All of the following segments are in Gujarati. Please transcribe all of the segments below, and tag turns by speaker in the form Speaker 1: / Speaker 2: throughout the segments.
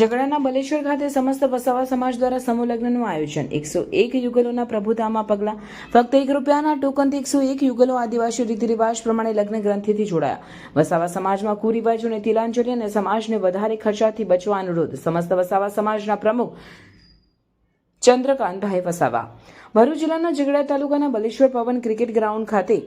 Speaker 1: ઝઘડાના બલેશ્વર ખાતે સમસ્ત વસાવા સમાજ દ્વારા સમૂહ લગ્નનું આયોજન. એકસો એક યુગલોના પ્રભુતામાં પગલાં. ફક્ત એક રૂપિયાના ટોકનથી એકસો એક યુગલો આદિવાસી રીતિરિવાજ પ્રમાણે લગ્ન ગ્રંથિથી જોડાયા. વસાવા સમાજમાં કુરિવાજોને તિલાંજલિ અને સમાજને વધારે ખર્ચાથી બચવા અનુરોધ. સમસ્ત વસાવા સમાજના પ્રમુખ ચંદ્રકાંતભાઈ વસાવા. ભરૂચ જિલ્લાના ઝઘડા તાલુકાના બલેશ્વર પવન ક્રિકેટ ગ્રાઉન્ડ ખાતે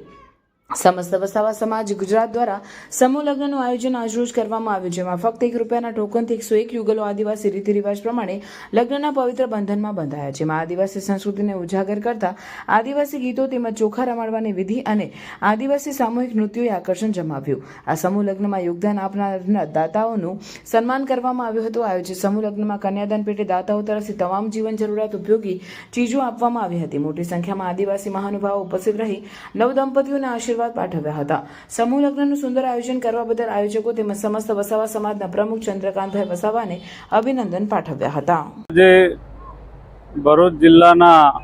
Speaker 1: સમસ્ત વસાવા સમાજ ગુજરાત દ્વારા સમૂહ લગ્નનું આયોજન આજરોજ કરવામાં આવ્યું, જેમાં ફક્ત એક રૂપિયાના ટોકનથી એકસો એક યુગલો આદિવાસી રીતિ પ્રમાણે લગ્નના પવિત્ર બંધનમાં બંધાયા, જેમાં આદિવાસી સંસ્કૃતિને ઉજાગર કરતા આદિવાસી ગીતો તેમજ ચોખા રમાડવાની વિધિ અને આદિવાસી સામૂહિક નૃત્યોએ આકર્ષણ જમાવ્યું. આ સમૂહ લગ્નમાં યોગદાન આપનારના દાતાઓનું સન્માન કરવામાં આવ્યું હતું. આયોજિત સમૂહ લગ્નમાં કન્યાદાન પેટે દાતાઓ તરફથી તમામ જીવન જરૂરિયાત ઉપયોગી ચીજો આપવામાં આવી હતી. મોટી સંખ્યામાં આદિવાસી મહાનુભાવો ઉપસ્થિત રહી નવદંપતીઓને આશીર્વાદ પાઠવ્યા હતા. સમૂહ લગ્નનું સુંદર આયોજન કરવા બદલ આયોજકો તેમજ સમસ્ત વસાવા સમાજના પ્રમુખ ચંદ્રકાંતભાઈ વસાવાને અભિનંદન પાઠવ્યા હતા.
Speaker 2: જે ભરૂચ જિલ્લાના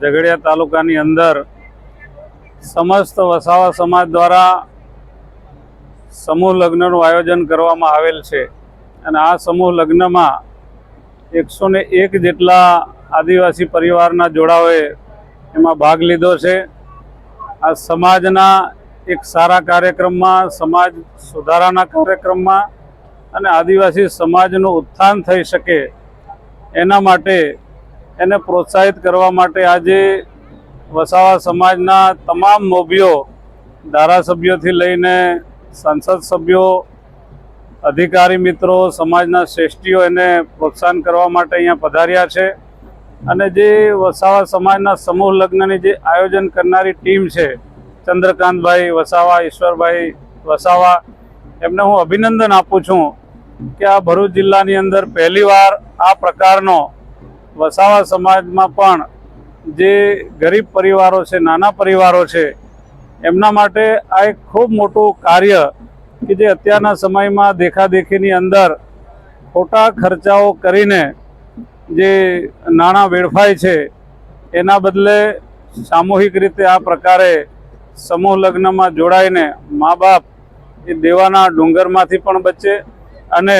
Speaker 2: ઝઘડિયા તાલુકાની અંદર સમસ્ત વસાવા સમાજ દ્વારા સમૂહ લગ્નનું આયોજન કરવામાં આવેલ છે. અને આ સમૂહ લગ્નમાં એકસો ને એક જેટલા આદિવાસી પરિવારના જોડાઓએ એમાં ભાગ લીધો છે. આ સમાજના એક સારા કાર્યક્રમમાં, સમાજ સુધારાના કાર્યક્રમમાં અને આદિવાસી સમાજનું ઉત્થાન થઈ શકે એના માટે, એને પ્રોત્સાહિત કરવા માટે આજે વસાવા સમાજના તમામ મોભીઓ, ધારાસભ્યોથી લઈને સંસદ સભ્યો, અધિકારી મિત્રો, સમાજના શ્રેષ્ઠીઓ એને પ્રોત્સાહન કરવા માટે અહીંયા પધાર્યા છે. અને જે વસાવા સમાજના સમૂહ લગ્નની જે આયોજન કરનારી ટીમ છે, ચંદ્રકાંતભાઈ વસાવા, ઈશ્વરભાઈ વસાવા, એમને હું અભિનંદન આપું છું કે આ ભરૂચ જિલ્લાની અંદર પહેલીવાર આ પ્રકારનો વસાવા સમાજમાં પણ જે ગરીબ પરિવારો છે, નાના પરિવારો છે, એમના માટે આ એક ખૂબ મોટું કાર્ય કે જે અત્યારના સમયમાં દેખાદેખીની અંદર ખોટા ખર્ચાઓ કરીને જે નાણાં વેડફાય છે, એના બદલે સામૂહિક રીતે આ પ્રકારે સમૂહ લગ્નમાં જોડાઈને મા બાપ એ દેવાના ડુંગરમાંથી પણ બચે અને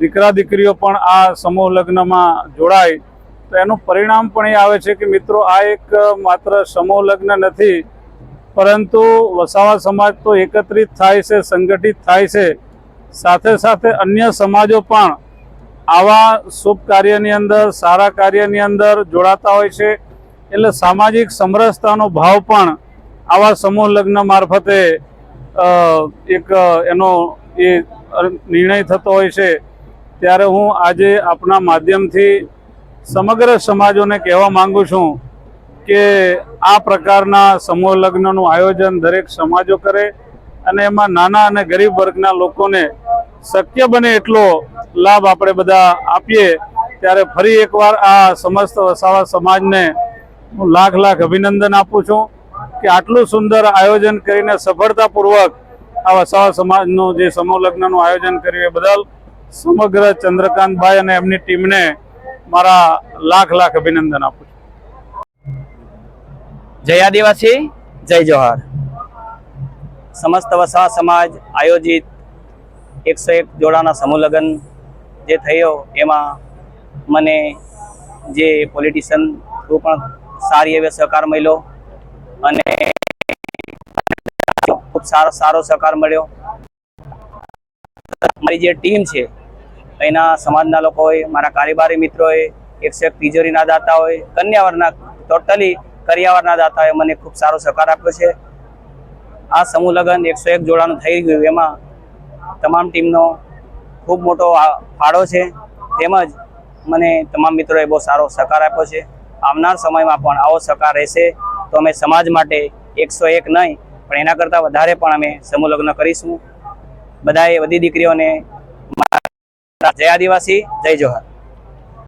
Speaker 2: દીકરા દીકરીઓ પણ આ સમૂહ લગ્નમાં જોડાય, તો એનું પરિણામ પણ એ આવે છે કે મિત્રો આ એક માત્ર સમૂહ લગ્ન નથી, પરંતુ વસાવા સમાજ તો એકત્રિત થાય છે, સંગઠિત થાય છે. સાથે સાથે અન્ય સમાજો પણ આવા શુભ કાર્યની અંદર, સારા કાર્યની અંદર જોડાતા હોય છે. એટલે સામાજિક સમરસતાનો ભાવ પણ આવા સમૂહ લગ્ન મારફતે એક, એનો એ નિર્ણય થતો હોય છે. ત્યારે હું આજે આપણા માધ્યમથી સમગ્ર સમાજોને કહેવા માંગુ છું કે આ પ્રકારના સમૂહ લગ્નનું આયોજન દરેક સમાજો કરે અને એમાં નાના અને ગરીબ વર્ગના લોકોને શક્ય બને એટલો લાભ આપણે બધા આપીએ, ત્યારે ફરી એકવાર આ સમસ્ત વસાવા સમાજને હું લાખ લાખ અભિનંદન આપું છું કે આટલું સુંદર આયોજન કરીને સફળતાપૂર્વક આ વસાવા સમાજનું જે સમૂહ લગ્નનું આયોજન કર્યું એ બદલ સમગ્ર ચંદ્રકાંતભાઈ અને એમની ટીમને મારા લાખ લાખ અભિનંદન આપું છું.
Speaker 3: જય આદિવાસી, જય જોહાર. સમસ્ત વસાવા સમાજ આયોજિત એકસો એક જોડાના સમૂહ જે થયો, એમાં મને જે પોલિટિશિયન થ્રુ પણ સારી એવો સહકાર મળ્યો અને ખૂબ સારો સારો સહકાર મળ્યો. મારી જે ટીમ છે, એના સમાજના લોકોએ, મારા કારોબારી મિત્રોએ એકસો એક તિજોરીના દાતાઓએ કન્યાવરના ટોટલી કરિયાવરના દાતાઓએ મને ખૂબ સારો સહકાર આપ્યો છે. આ સમૂહ લગ્ન એકસો એક જોડાનું થઈ ગયું, એમાં તમામ ટીમનો ખૂબ મોટો ફાળો છે. તેમજ મને તમામ મિત્રોએ બહુ સારો સહકાર આપ્યો છે. આવનાર સમયમાં પણ આવો સહકાર રહેશે તો અમે સમાજ માટે એકસો એક નહીં, પણ એના કરતાં વધારે પણ અમે સમૂહ કરીશું. બધાએ બધી દીકરીઓને જય આદિવાસી, જય જોહર.